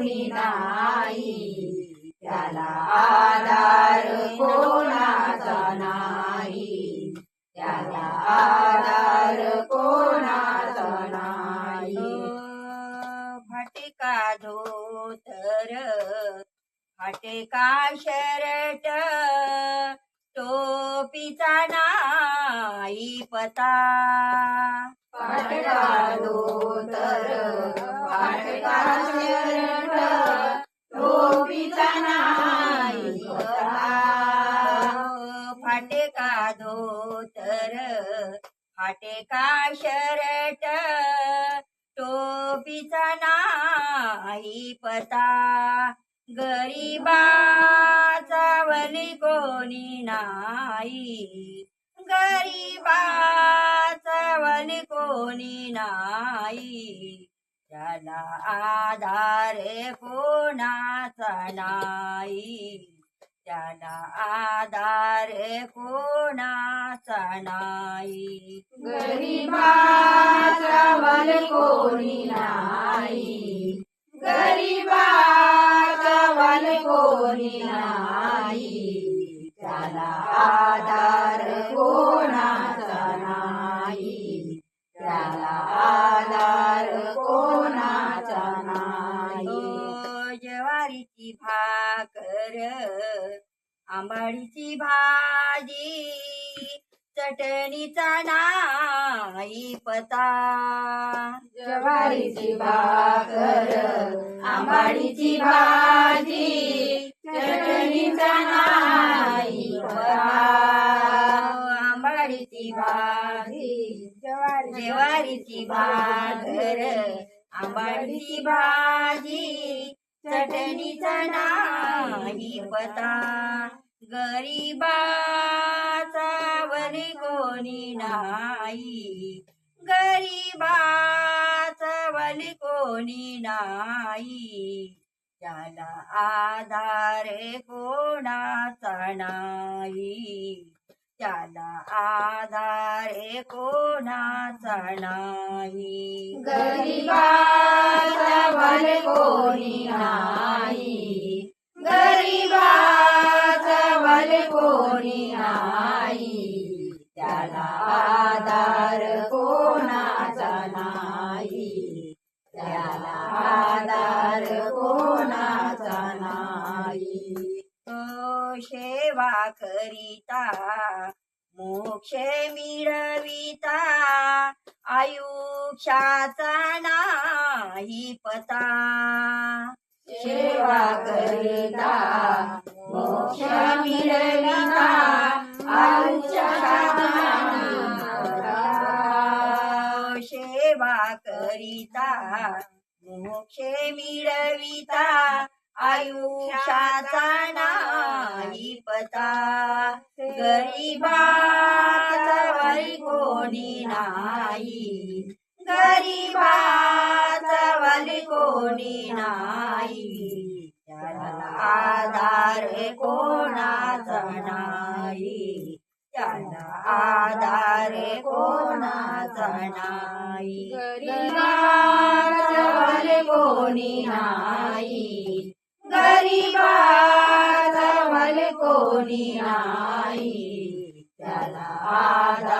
कोणी नाही त्याला आधार कोणाचा नाही. त्याला आधार कोणाचा नाही. भटका धोतर भाटे का शरट? टोपीचा नाही पता. पाटका धोतर पाटका शरट? फाटे का शरट? टोपीचा नाही पता. गरीबाचा वली कोणी नाही. गरीबाचा वली कोणी नाही. त्याला आधार कोणाचा नाही. त्याला आधार कोणाचा नाही? गरीबाचा बल कोणी नाही. गरीबाचा बल कोणी नाही. त्याला आधार कोणाचा नाही. त्याला आधार कोणाचा नाही. ज्वारीची भाकर आंबाडीची भाजी चटणीचा नाही पता ज्वारीची भाकर आंबाडीची भाजी चटणीचा नाही पता. आंबाडीची भाजी ज्वारीची भाकर आंबाडीची भाजी चटणीचा नाही पता. गरीबाचा वरी कोणी नाही. गरीबाचा वली कोणी नाही. त्याला आधार कोणाचा नाही. त्याला आधार कोणाचा नाही. गरीबा बल कोणी नाही. गरीबाचा बल कोणी नाही. त्याला आधार कोणाचा नाही. त्याला आधार कोणाचा नाही. तो सेवा करिता मोक्ष मिळविता आयुष्याचा नाही पता. सेवा करिता मोक्ष मिळविता आयुष्याचा सेवा करिता मोक्ष मिळविता आयुष्याचा नाही पता. गरीबाचा वरी कोणी नाही. गरीबाचवली कोणी नाही. त्याला आधार कोणाचा नाही. त्याला आधार कोणाचा नाही. गरीबाचा कोणी नाही. गरीबाचा कोणी नाही. त्याला आधार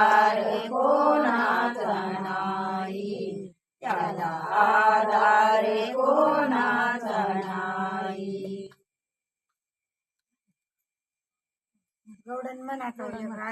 कोणाचा नाही गौडन म्हणा.